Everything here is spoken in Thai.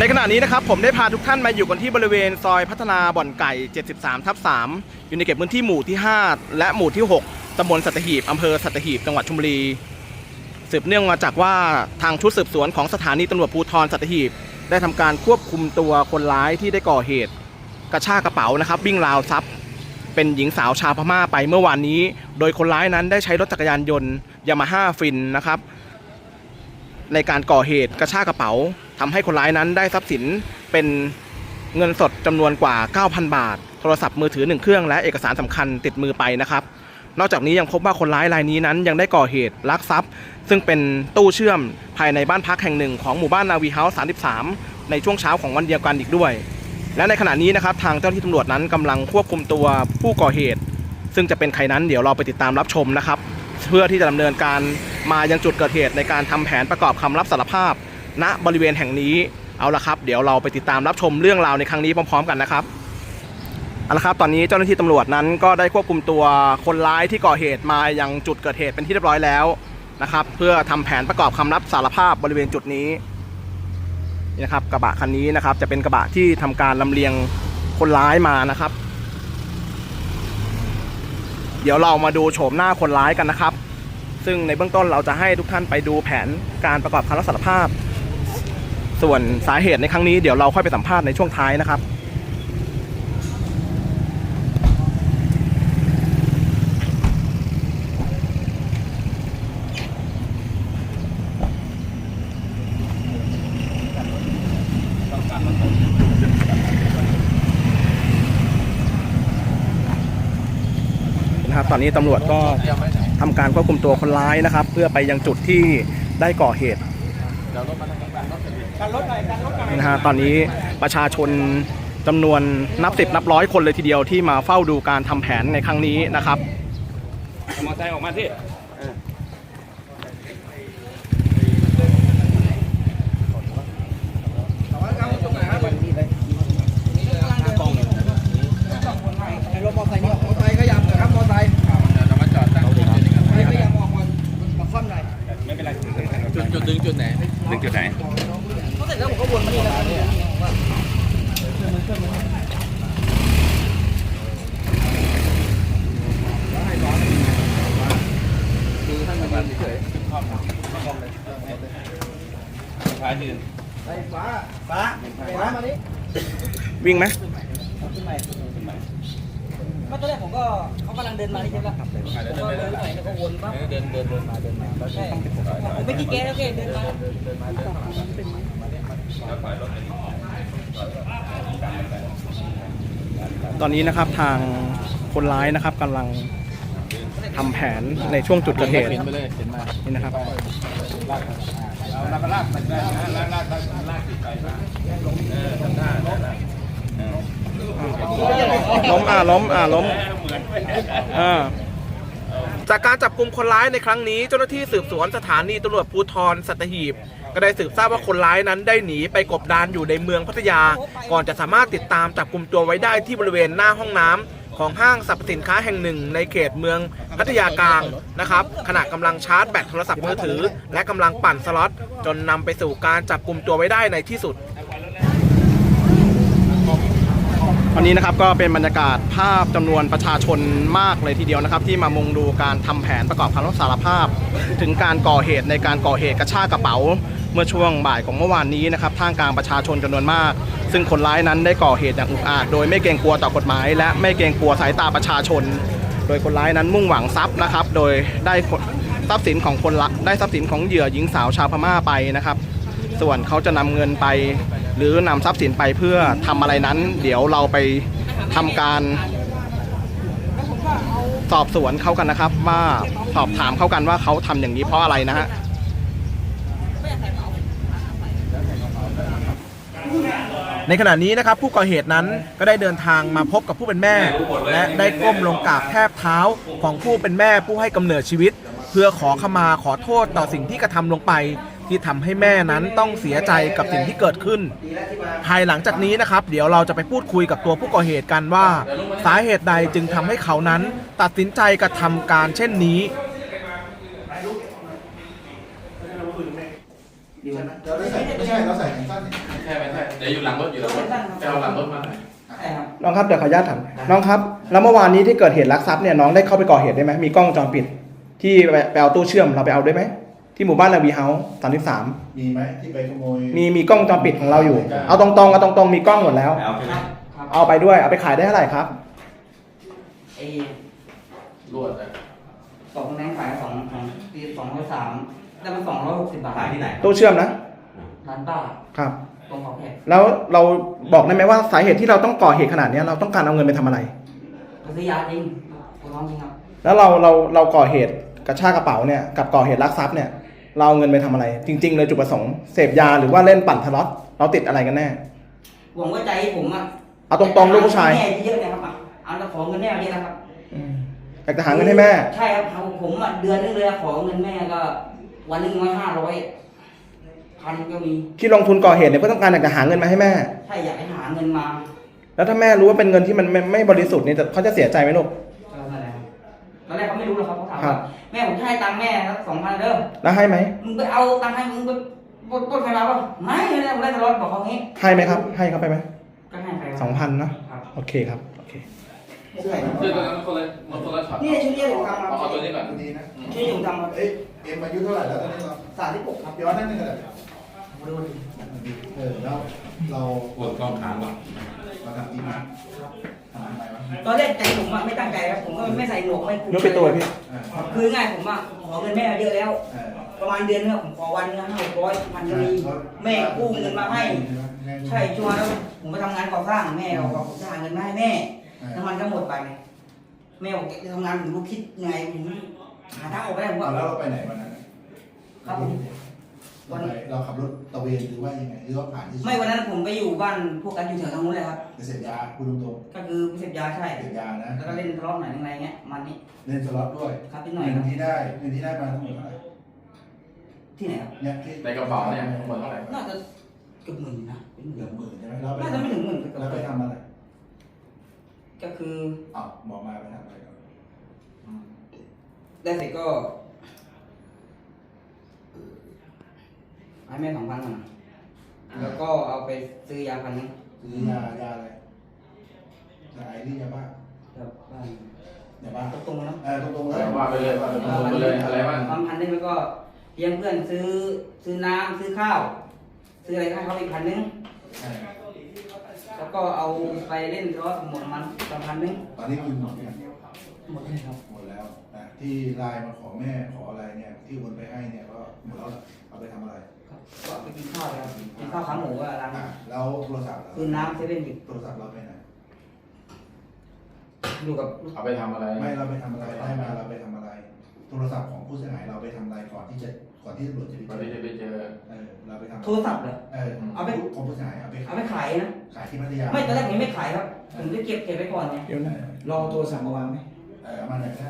ในขณะนี้นะครับผมได้พาทุกท่านมาอยู่กันที่บริเวณซอยพัฒนาบ่อนไก่ 73 ทับ 3 อยู่ในเขตพื้นที่หมู่ที่ 5 และหมู่ที่ 6ตำบลสัตหีบอำเภอสัตหีบ จังหวัดชลบุรี สืบเนื่องมาจากว่าทางชุดสืบสวนของสถานีตำรวจภูธรสัตหีบ ได้ทำการควบคุมตัวคนร้ายที่ได้ก่อเหตุ กระชากกระเป๋านะครับวิ่งราวทรัพย์ เป็นหญิงสาวชาวพม่าไปเมื่อวานนี้ โดยคนร้ายนั้นได้ใช้รถจักรยานยนต์ยามาฮ่าฟินนะครับในการก่อเหตุกระชากกระเป๋า ทำให้คนร้ายนั้นได้ทรัพย์สินเป็นเงินสดจำนวนกว่า 9,000 บาท โทรศัพท์มือถือหนึ่งเครื่องและเอกสารสำคัญติดมือไปนะครับ นอกจากนี้ยังพบว่าคนร้ายรายนี้นั้นยังได้ก่อเหตุลักทรัพย์ ซึ่งเป็นตู้เชื่อมภายในบ้านพักแห่งหนึ่งของหมู่บ้านนาวีเฮาส์33 ในช่วงเช้าของวันเดียวกันอีกด้วย และในขณะนี้นะครับทางเจ้าหน้าที่ตำรวจนั้นกำลังควบคุมตัวผู้ก่อเหตุ ซึ่งจะเป็นใครนั้นเดี๋ยวเราไปติดตามรับชมนะครับ เพื่อที่จะดำเนินการมายังจุดเกิดเหตุในการทำแผนประกอบคำรับสารภาพ ณบริเวณแห่งนี้เอาละครับ เดี๋ยวเราไปติดตามรับชมเรื่องราวในครั้งนี้พร้อมๆ กันนะครับเอาละครับตอนนี้เจ้าหน้าที่ตำรวจนั้นก็ได้ควบคุมตัวคนร้ายที่ก่อเหตุมายังจุดเกิดเหตุเป็นที่เรียบร้อยแล้วนะครับ เพื่อทำแผนประกอบคำรับสารภาพบริเวณจุดนี้นี่นะครับกระบะคันนี้นะครับ จะเป็นกระบะที่ทำการลำเลียงคนร้ายมานะครับ เดี๋ยวเรามาดูโฉมหน้าคนร้ายกันนะครับ ซึ่งในเบื้องต้นเราจะให้ทุกท่านไปดูแผนการประกอบคำรับสารภาพ ส่วนสาเหตุในครั้งนี้เดี๋ยวเราค่อยไปสัมภาษณ์ในช่วงท้ายนะครับนะครับตอนนี้ตำรวจก็ทำการควบคุมตัวคนร้ายนะครับ เพื่อไปยังจุดที่ได้ก่อเหตุ นะฮะตอนนี้ประชาชนจำนวนนับสิบนับร้อยคนเลยทีเดียวที่มาเฝ้าดูการทำแผนในครั้งนี้นะครับมอไซค์ออกมาที่ รถมอไซค์นี่มอไซค์ขยับหน่อยครับมอไซค์ เรามาจอดตั้งจุด ขยับออกมามาคว่ำหน่อย ไม่เป็นไรจุดจุดดึงจุดไหนดึงจุดไหน เขาเสร็จแล้วผมก็วนมานี่แล้วเนี่ย พายืนไฟฟ้าฟ้าฟ้ามานี่วิ่งไหมขึ้นใหม่ก็ตอนแรกผมก็เขากำลังเดินมานี่ใช่ไหมครับผมก็เดินไปแล้วก็วนปั๊บเดินเดินเดินมาเดินมาแล้วใช่ผมไม่กี่แกแล้วแกเดินมาตอนนี้นะครับทางคนร้ายนะครับกำลังทำแผนในช่วงจุดเกิดเหตุเห็นไปเลยเห็นมานี่นะครับ ลากแล้วก็ลากไปได้นะลากลากลากติดไปมาเออทำท่าล้มอ่าล้มอ่าล้มอ่าจากการจับกลุ่มคนร้ายในครั้งนี้เจ้าหน้าที่สืบสวนสถานีตำรวจภูธรสัตหีบ ก็ได้สืบทราบว่าคนร้ายนั้นได้หนีไปกบดานอยู่ในเมืองพัทยา ก่อนจะสามารถติดตามจับกลุ่มตัวไว้ได้ที่บริเวณหน้าห้องน้ำ ของห้างสรรพสินค้าแห่งหนึ่ง ในเขตเมืองพัทยากลางนะครับขณะกำลังชาร์จแบตโทรศัพท์มือถือ และกำลังปั่นสล็อตจนนำไปสู่การจับกลุ่มตัวไว้ได้ในที่สุดวันนี้นะครับก็เป็นบรรยากาศภาพจำนวนประชาชนมากเลยทีเดียวนะครับ ที่มามุงดูการทำแผนประกอบคำรับสารภาพ ถึงการก่อเหตุในการก่อเหตุกระชากกระเป๋า เมื่อช่วงบ่ายของเมื่อวานนี้นะครับท่ามกลางประชาชนจำนวนมาก ซึ่งคนร้ายนั้นได้ก่อเหตุอย่างอุกอาจโดยไม่เกรงกลัวต่อกฎหมาย และไม่เกรงกลัวสายตาประชาชน โดยคนร้ายนั้นมุ่งหวังทรัพย์นะครับ โดยได้ทรัพย์สินของคนละได้ทรัพย์สินของเหยื่อหญิงสาวชาวพม่าไปนะครับ ส่วนเขาจะนำเงินไป หรือนำทรัพย์สินไปเพื่อทำอะไรนั้น เดี๋ยวเราไปทำการสอบสวนเขากันนะครับ ว่าสอบถามเขากันว่าเขาทำอย่างนี้เพราะอะไรนะฮะ ในขณะนี้นะครับผู้ก่อเหตุนั้นก็ได้เดินทางมาพบกับผู้เป็นแม่ และได้ก้มลงกราบแทบเท้าของผู้เป็นแม่ผู้ให้กำเนิดชีวิต เพื่อขอขมาขอโทษต่อสิ่งที่กระทำลงไป ที่ทำให้แม่นั้นต้องเสียใจกับสิ่งที่เกิดขึ้น ภายหลังจากนี้นะครับ เดี๋ยวเราจะไปพูดคุยกับตัวผู้ก่อเหตุกันว่า สาเหตุใดจึงทำให้เขานั้น ตัดสินใจกระทำการเช่นนี้ เราได้ใส่ไม่ใช่เราใส่แขนสั้นเนี่ยใช่ไหมใช่ดี๋ยวอยู่หลังรถอยู่หลังรถไปเอาหลังรถมาหน่อยใช่ครับน้องครับเดี๋ยวขออนุญาตถามน้องครับ แล้วเมื่อวานนี้ที่เกิดเหตุลักทรัพย์เนี่ยน้องได้เข้าไปก่อเหตุได้ไหมมีกล้องวงจรปิด ที่ไปไปเอาตู้เชื่อมเราไปเอาได้ไหมที่หมู่บ้านลาวีเฮาส์สามสิบสามมีไหมที่ไปขโมยมีมีกล้องวงจรปิดของเราอยู่ เอาตรงๆเอาตรงๆมีกล้องหมดแล้ว เอาไปครับครับเอาไปด้วยเอาไปขายได้เท่าไหร่ครับไอ้รวดเลยสองแบงค์ขายสองของปีสองร้อยสาม ได้มาสองร้อยหกสิบบาทขายที่ไหนตู้เชื่อมนะร้านป้าครับ ตรงขอบแพงแล้วเราบอกได้ไหมว่าสาเหตุที่เราต้องก่อเหตุขนาดเนี้ยเราต้องการเอาเงินไปทำอะไรไปซื้อยาจริงผมร้องจริงครับแล้วเราเราเราก่อเหตุกระชากกระเป๋าเนี่ยกับก่อเหตุลักทรัพย์เนี่ยเราเอาเงินไปทำอะไร จริง ๆ เลยจุดประสงค์เสพยาหรือว่าเล่นปั่นทะเลาะเราติดอะไรกันแน่ หวังว่าใจผมอะเอาตรงๆลูกผู้ชายแม่เยอะนะครับอะเอาแต่ขอเงินแม่เยอะนะครับอืมอยากจะหาเงินให้แม่ ใช่ครับเอาผมอะเดือนนึงเลยอะขอเงินแม่ก็ วันหนึงมาห้าร้อยพันก็มี ที่ลงทุนก่อเหตุเนี่ยเพื่อต้องการอยากจะหาเงินมาให้แม่ใช่อยากให้หาเงินมาแล้วถ้าแม่รู้ว่าเป็นเงินที่มันไม่ไม่บริสุทธิ์เนี่ยจะเขาจะเสียใจไหมลูก ก็นั่นแหละครับตอนแรกเขาไม่รู้หรอกครับเขาถามครัว่าบ แม่ผมจะให้ตังค์แม่ครับสองพันเด้อแล้วให้ไหมมึงไปเอาตังค์ให้มึงไปปล้นปล้นใครมาป่ะไม่ไม่ได้ผมได้ตลอดบอกเขางี้ให้ไหมครับ ให้เขาไปไหมก็ให้ไปครับสองพันเนาะครับ โอเคครับโอ เคใช่ครับเสื้อตัวนั้นคนละมันคนละช็อตนี่ชุดนี้ผมทำครับเอาเอาตัวนี้ก่อนดีนะชุดนี้ผมทำครับเอ้ยเอ็มอายุเท่าไหร่แล้วตอนนี้เราสามที่ปกครับย้อนนั่นนึงกันเลยมาดูดิเออแล้วเราปวดกล้องขาก่อนเราทำดีมากทำไมวะตอนแรกใจผมอะไม่ตั้งใจครับผมก็ไม่ใส่หมวกไม่คุมยกไปตัวพี่เออคือง่ายผมอะขอเงินแม่เยอะแล้ว เออประมาณเดือนนึงอะผมขอวันนึงห้าร้อยพันก็มีแม่กู้เงินมาให้ ใช่ช่วงนั้นผมไปทำงานก่อสร้างแม่บอกว่าผมจะหาเงินมาให้แม่เออ น้ำมันก็หมดไปไงแม่บอกจะทำงานผมรู้คิดยังไงผมหาทางออกไม่ได้ผมเอาก็แล้วเราไปไหนวันนั้นครับผม เราไปเราขับรถตระเวนหรือว่ายังไงหรือว่าผ่านที่ไม่วันนั้นผมไปอยู่บ้านพวกกันอยู่แถวทางนู้นเลยครับ ไปเสพยาพูดตรงก็คือเสพยาใช่ ๆเสพยานะแล้วก็เล่นทะเลาะหน่อยอะไรเงี้ยมันนี่เล่นสล็อตด้วยครับนิดหน่อยคเงิรับนที่ได้เงินที่ได้มาทั้งหมดเท่าไหร่ที่ไหนครับเนี่ยที่ในกระเป๋าเนี่ยหมดเท่าไหร่ น่าจะเกือบหมื่นนะเป็นหเกืมื่อนบหมื่นใช่ไหมแล้วไปน่าจะไม่ถึงหมื่นก็แล้วไปทำอะไร ก็คืออ้าวบอกมาไปทำอะไรก่อนได้เสร็จก็ให้แม่สองพันก่อนนะแล้วก็เอาไปซื้อยาพันนึงซื้อยายาอะไรยาไอหรือยาบ้าครับบ้านยาบ้าตรงๆนะเออตรงๆเลยว่าไปเลยว่าไปเลยไปเลยอะไรบ้างความพันได้ไหมก็เลี้ยงเพื่อนซื้อซื้อน้ำซื้อข้าว ซื้ออะไรให้เขาอีกพันนึง ใช่ แล้วก็เอาไปเล่นรถหมดมันประพันนึงตอนนี้คุณหมดยังหมดเลยครับหมดแล้วนะที่ไลน์มาขอแม่ขออะไรเนี่ย ที่โอนไปให้เนี่ยก็หมดแล้วล่ะเอาไปทำอะไรครับก็เอาไปกินข้าวเลยครับกินข้าวขาหมูอะร้านอะแล้วโทรศัพท์เราซื้อน้ำเซเว่นอีกโทรศัพท์เราไปไหนอยู่กับเอาไปทำอะไร ไม่เราไปทำอะไรได้มาเราไปทำอะไร โทรศัพท์ของผู้เสียหายเราไปทำอะไรก่อนที่จะ ก่อนที่ตำรวจจะไปวันเจนี้อจะไปเจอ เออเราไปทำโทรศัพท์เหรอเออเอาไป ของผู้เสียหายเอาไปเอาไปขายนะ ขายที่พัทยาไม่ตอนแรกผมไม่ขายครับ ผมจะเก็บเก็บไว้ก่อนไงเดี๋ยวนะรอโทรศัพท์มาวางไหม เออเอามาหน่อยได้